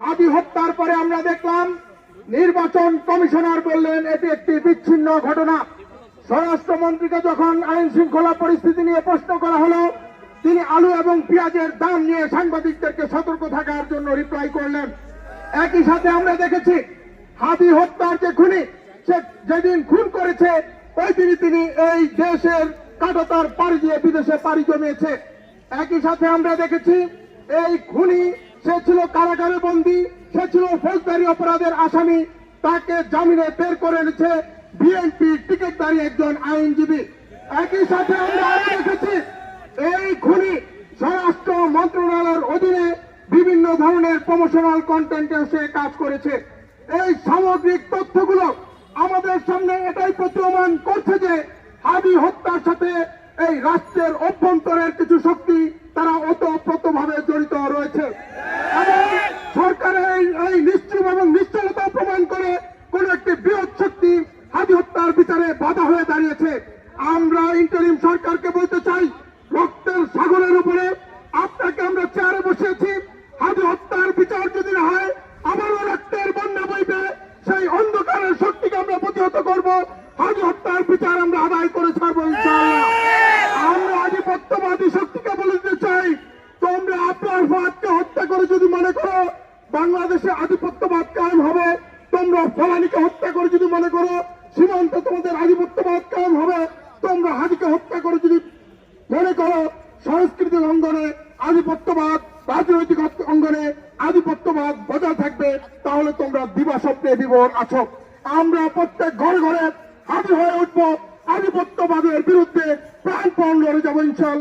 হাদি হত্যার পরে আমরা দেখলাম নির্বাচন কমিশনার বললেন, এটি একটি বিচ্ছিন্ন ঘটনা। স্বরাষ্ট্রমন্ত্রীকে যখন আইন শৃঙ্খলা পরিস্থিতি নিয়ে প্রশ্ন করা হলো, তিনি আলু এবং পেঁয়াজের দাম নিয়ে সাংবাদিকদেরকে সতর্ক থাকার জন্য রিপ্লাই করলেন। একই সাথে আমরা দেখেছি হাদি হত্যার যে খুনি, সে যেদিন খুন করেছে, ওই দিনই তিনি এই দেশের কাটাতার পাড়ি দিয়ে বিদেশে পাড়ি জমিয়েছে। একই সাথে আমরা দেখেছি, এই খুনি সে ছিল কারাগারে বন্দী, সে ছিল ফৌজদারি অপরাধের আসামি। তাকে জামিনে বের করে এনেছে বিএনপি টিকিটদারি একজন আইনজীবী। একই সাথে আমরা দেখেছি, এই খুনি স্বরাষ্ট্র মন্ত্রণালয়ের অধীনে বিভিন্ন ধরনের প্রমোশনাল কন্টেন্টে সে কাজ করেছে। এই সামগ্রিক তথ্যগুলো আমাদের সামনে এটাই প্রতীয়মান করছে যে হাদি হত্যার সাথে এই রাষ্ট্রের অভ্যন্তরের কিছু শক্তি তারা অত ওতপ্রোতভাবে জড়িত রয়েছে এবং সরকারের এই- এই নিশ্চুপ এবং নিশ্চলতা প্রমাণ করে কোন একটি বৃহৎ শক্তি হাদি হত্যার বিচারে বাধা হয়ে দাঁড়িয়েছে। আমরা ইন্টারিম সরকারকে বলতে চাই, রক্তের সাগরের উপরে আপনাকে আমরা চেয়ারে বসিয়েছি। হাদি হত্যার বিচার যদি না হয় আবারও রক্তের বন্যা বইবে। সেই অন্ধকারের শক্তিকে আমরা প্রতিহত করব। হাদি হত্যার বিচার আমরা আদায় করে ছাড়বো আমরা আধিপত্যবাদী শক্তিকে বলে দিতে চাই, তোমরা আপনার ফাঁদকে হত্যা করে যদি মনে করো, বাংলাদেশে আধিপত্যবাদ কায়েম হবে, তোমরা ফলানিকে হত্যা করে যদি মনে করো সীমান্ত তোমাদের আধিপত্যবাদ কায়েম হবে। তোমরা হাদিকে হত্যা করে যদি মনে করো সাংস্কৃতিক অঙ্গনে আধিপত্যবাদ, রাজনৈতিক অঙ্গনে আধিপত্যবাদ বজায় থাকবে, তাহলে তোমরা দিবা স্বপ্নে বিবর আছো। আমরা প্রত্যেক ঘরে ঘরে হাজির হয়ে উঠবো। আধিপত্যবাদের বিরুদ্ধে প্রাণপণ লড়ে যাব ইনশাল্লাহ।